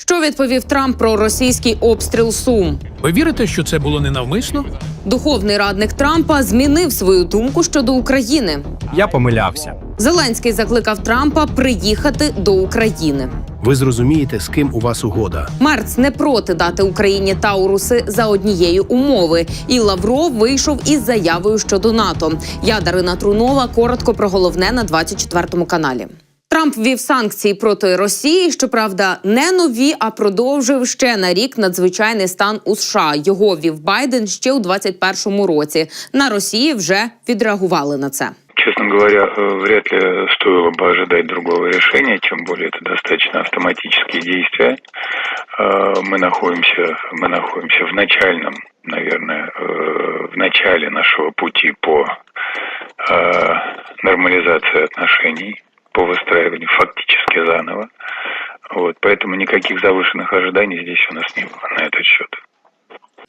Що відповів Трамп про російський обстріл Сум? Ви вірите, що це було ненавмисно? Духовний радник Трампа змінив свою думку щодо України. Я помилявся. Зеленський закликав Трампа приїхати до України. Ви зрозумієте, з ким у вас угода. Мерц не проти дати Україні Тауруси за однієї умови. І Лавров вийшов із заявою щодо НАТО. Я Дарина Трунова коротко про головне на 24 каналі. Трамп ввів санкції проти Росії. Щоправда, не нові, а продовжив ще на рік надзвичайний стан у США. Його ввів Байден ще у 21-му році. На Росії вже відреагували на це. Честно говоря, э, вряд ли стоило бы ожидать другого решения, тем более это достаточно автоматические действия. Э, Мы находимся, мы находимся в начальном, наверное, э, в начале нашего пути по э, нормализации отношений, по выстраиванию фактически заново. Вот, поэтому никаких завышенных ожиданий здесь у нас не было на этот счет.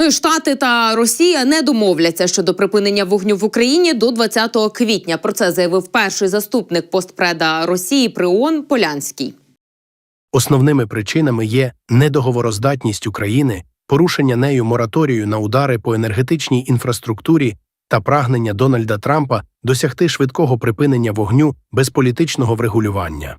Ну і Штати та Росія не домовляться щодо припинення вогню в Україні до 20 квітня. Про це заявив перший заступник постпреда Росії при ООН Полянський. Основними причинами є недоговороздатність України, порушення нею мораторію на удари по енергетичній інфраструктурі та прагнення Дональда Трампа досягти швидкого припинення вогню без політичного врегулювання.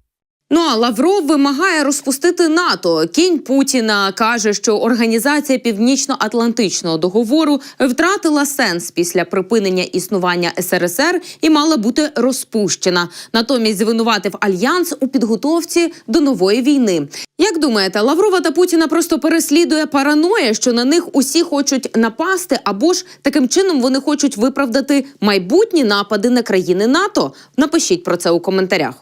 Ну а Лавров вимагає розпустити НАТО. Кінь Путіна каже, що організація Північно-Атлантичного договору втратила сенс після припинення існування СРСР і мала бути розпущена. Натомість звинуватив альянс у підготовці до нової війни. Як думаєте, Лаврова та Путіна просто переслідує параноя, що на них усі хочуть напасти, або ж таким чином вони хочуть виправдати майбутні напади на країни НАТО? Напишіть про це у коментарях.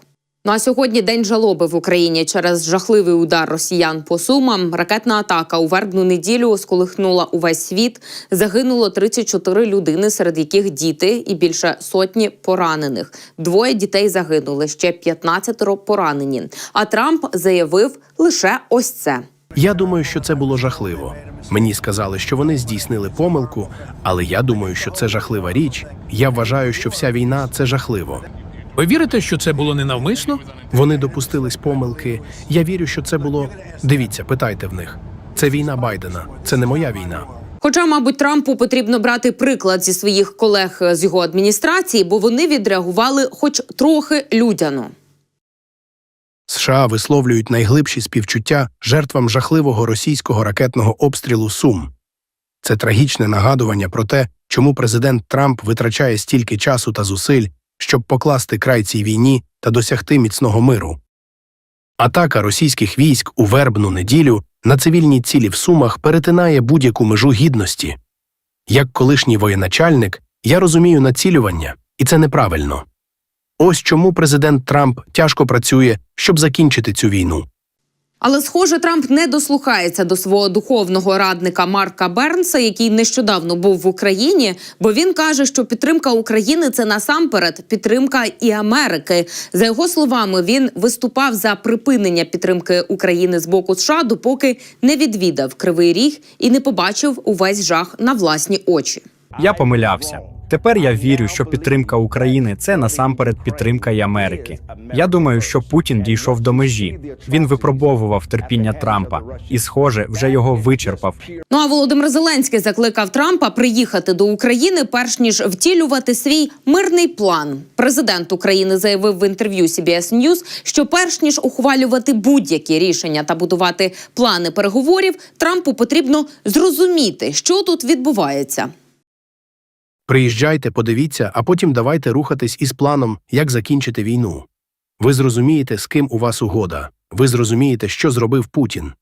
Ну а сьогодні день жалоби в Україні через жахливий удар росіян по сумам. Ракетна атака у вербну неділю сколихнула увесь світ. Загинуло 34 людини, серед яких діти, і більше сотні поранених. Двоє дітей загинули, ще 15 поранені. А Трамп заявив лише ось це. Я думаю, що це було жахливо. Мені сказали, що вони здійснили помилку, але я думаю, що це жахлива річ. Я вважаю, що вся війна це жахливо. Ви вірите, що це було ненавмисно? Вони допустились помилки. Я вірю, що це було. Дивіться, питайте в них. Це війна Байдена, це не моя війна. Хоча, мабуть, Трампу потрібно брати приклад зі своїх колег з його адміністрації, бо вони відреагували хоч трохи людяно. США висловлюють найглибші співчуття жертвам жахливого російського ракетного обстрілу Сум. Це трагічне нагадування про те, чому президент Трамп витрачає стільки часу та зусиль, щоб покласти край цій війні та досягти міцного миру. Атака російських військ у вербну неділю на цивільні цілі в Сумах перетинає будь-яку межу гідності. Як колишній воєначальник, я розумію націлювання, і це неправильно. Ось чому президент Трамп тяжко працює, щоб закінчити цю війну. Але, схоже, Трамп не дослухається до свого духовного радника Марка Бернса, який нещодавно був в Україні, бо він каже, що підтримка України це насамперед підтримка і Америки. За його словами, він виступав за припинення підтримки України з боку США, допоки не відвідав Кривий Ріг і не побачив увесь жах на власні очі. Я помилявся. Тепер я вірю, що підтримка України це насамперед підтримка і Америки. Я думаю, що Путін дійшов до межі. Він випробовував терпіння Трампа і, схоже, вже його вичерпав. Ну а Володимир Зеленський закликав Трампа приїхати до України, перш ніж втілювати свій мирний план. Президент України заявив в інтерв'ю CBS News, що перш ніж ухвалювати будь-які рішення та будувати плани переговорів, Трампу потрібно зрозуміти, що тут відбувається. Приїжджайте, подивіться, а потім давайте рухатись із планом, як закінчити війну. Ви зрозумієте, з ким у вас угода. Ви зрозумієте, що зробив Путін.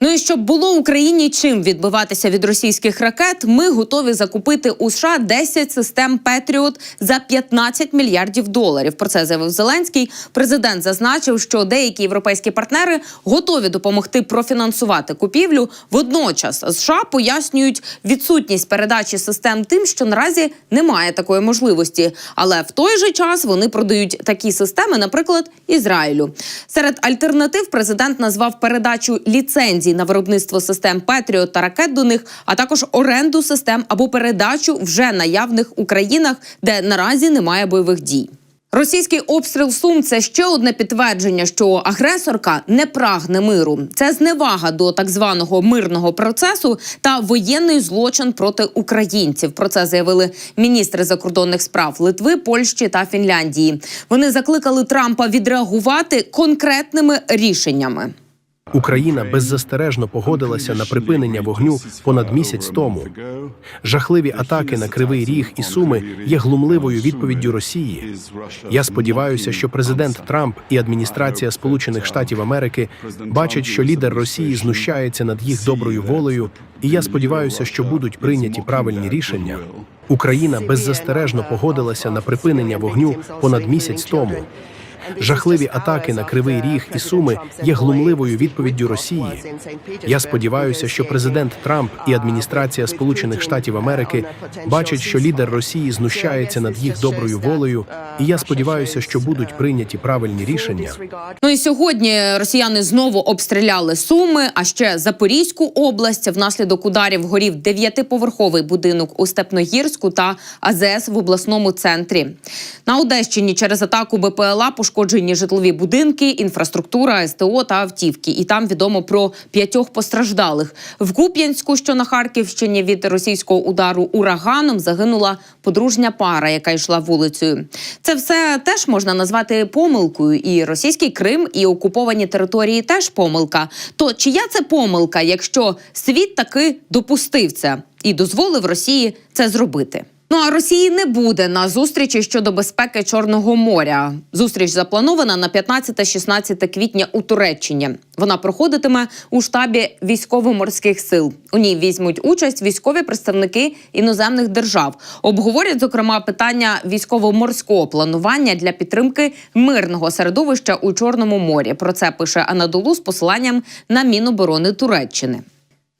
Ну і щоб було Україні чим відбиватися від російських ракет, ми готові закупити у США 10 систем Петріот за 15 мільярдів доларів. Про це заявив Зеленський. Президент зазначив, що деякі європейські партнери готові допомогти профінансувати купівлю. Водночас США пояснюють відсутність передачі систем тим, що наразі немає такої можливості. Але в той же час вони продають такі системи, наприклад, Ізраїлю. Серед альтернатив президент назвав передачу ліцензій на виробництво систем Петріот та ракет до них, а також оренду систем або передачу вже наявних у країнах, де наразі немає бойових дій. Російський обстріл Сум це ще одне підтвердження, що агресорка не прагне миру. Це зневага до так званого мирного процесу та воєнний злочин проти українців. Про це заявили міністри закордонних справ Литви, Польщі та Фінляндії. Вони закликали Трампа відреагувати конкретними рішеннями. Україна беззастережно погодилася на припинення вогню понад місяць тому. Жахливі атаки на Кривий Ріг і Суми є глумливою відповіддю Росії. Я сподіваюся, що президент Трамп і адміністрація Сполучених Штатів Америки бачать, що лідер Росії знущається над їх доброю волею, і я сподіваюся, що будуть прийняті правильні рішення. Україна беззастережно погодилася на припинення вогню понад місяць тому. Жахливі атаки на Кривий Ріг і Суми є глумливою відповіддю Росії. Я сподіваюся, що президент Трамп і адміністрація Сполучених Штатів Америки бачать, що лідер Росії знущається над їх доброю волею, і я сподіваюся, що будуть прийняті правильні рішення. Ну і сьогодні росіяни знову обстріляли Суми, а ще Запорізьку область. Внаслідок ударів горів дев'ятиповерховий будинок у Степногірську та АЗС в обласному центрі. На Одещині через атаку БПЛА пошкоджені житлові будинки, інфраструктура, СТО та автівки. І там відомо про п'ятьох постраждалих. В Куп'янську, що на Харківщині, від російського удару ураганом загинула подружня пара, яка йшла вулицею. Це все теж можна назвати помилкою. І російський Крим, і окуповані території теж помилка. То чия це помилка, якщо світ таки допустив це і дозволив Росії це зробити? Ну а Росії не буде на зустрічі щодо безпеки Чорного моря. Зустріч запланована на 15-16 квітня у Туреччині. Вона проходитиме у штабі військово-морських сил. У ній візьмуть участь військові представники іноземних держав. Обговорять зокрема питання військово-морського планування для підтримки мирного середовища у Чорному морі. Про це пише Анадолу з посиланням на Міноборони Туреччини.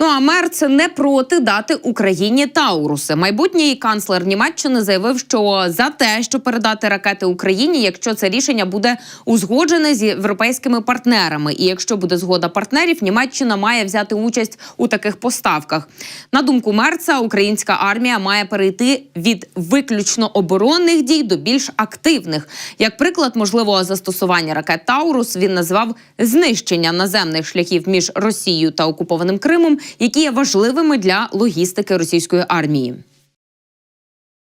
Ну а Мерц не проти дати Україні Тауруси. Майбутній канцлер Німеччини заявив, що за те, що передати ракети Україні, якщо це рішення буде узгоджене з європейськими партнерами, і якщо буде згода партнерів, Німеччина має взяти участь у таких поставках. На думку Мерца, українська армія має перейти від виключно оборонних дій до більш активних. Як приклад можливого застосування ракет Таурус, він назвав знищення наземних шляхів між Росією та окупованим Кримом які є важливими для логістики російської армії.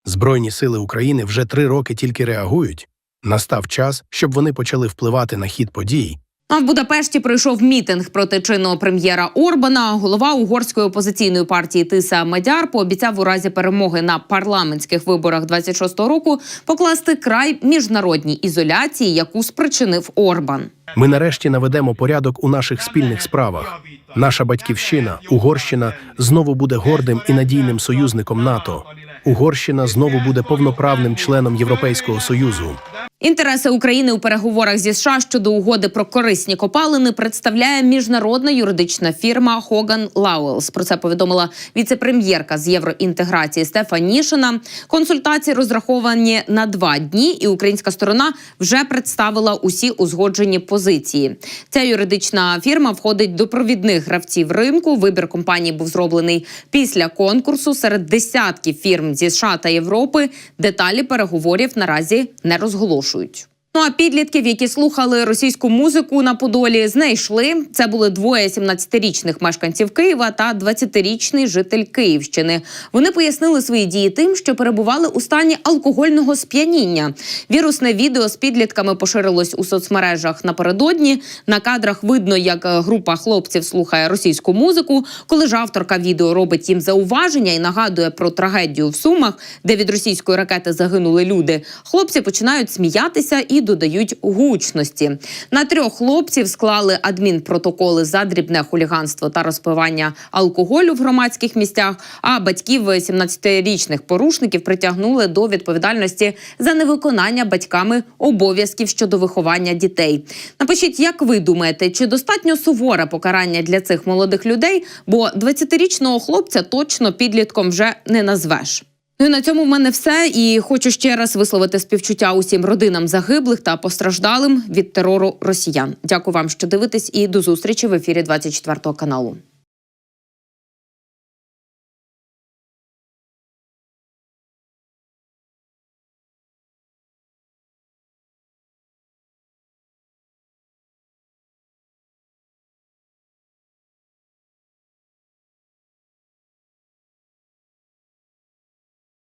Збройні сили України вже три роки тільки реагують. Настав час, щоб вони почали впливати на хід подій. А в Будапешті пройшов мітинг проти чинного прем'єра Орбана. Голова угорської опозиційної партії Тиса Медяр пообіцяв у разі перемоги на парламентських виборах 26-го року покласти край міжнародній ізоляції, яку спричинив Орбан. Ми нарешті наведемо порядок у наших спільних справах. Наша батьківщина, Угорщина, знову буде гордим і надійним союзником НАТО. Угорщина знову буде повноправним членом Європейського союзу. Інтереси України у переговорах зі США щодо угоди про корисні копалини представляє міжнародна юридична фірма Хоган Лауелс. Про це повідомила віце-прем'єрка з євроінтеграції Стефанішина. Консультації розраховані на два дні, і українська сторона вже представила усі узгоджені позиції. Ця юридична фірма входить до провідних гравців ринку. Вибір компанії був зроблений після конкурсу серед десятків фірм зі США та Європи. Деталі переговорів наразі не розголошують порушують. Ну а підлітків, які слухали російську музику на Подолі, знайшли. Це були двоє 17-річних мешканців Києва та 20-річний житель Київщини. Вони пояснили свої дії тим, що перебували у стані алкогольного сп'яніння. Вірусне відео з підлітками поширилось у соцмережах напередодні. На кадрах видно, як е, група хлопців слухає російську музику. Коли ж авторка відео робить їм зауваження і нагадує про трагедію в Сумах, де від російської ракети загинули люди. Хлопці починають сміятися додають гучності. На трьох хлопців склали адмінпротоколи за дрібне хуліганство та розпивання алкоголю в громадських місцях. А батьків 17-річних порушників притягнули до відповідальності за невиконання батьками обов'язків щодо виховання дітей. Напишіть, як ви думаєте, чи достатньо суворе покарання для цих молодих людей? Бо 20-річного хлопця точно підлітком вже не назвеш. Ну і на цьому в мене все. І хочу ще раз висловити співчуття усім родинам загиблих та постраждалим від терору росіян. Дякую вам, що дивитесь, і до зустрічі в ефірі 24 каналу.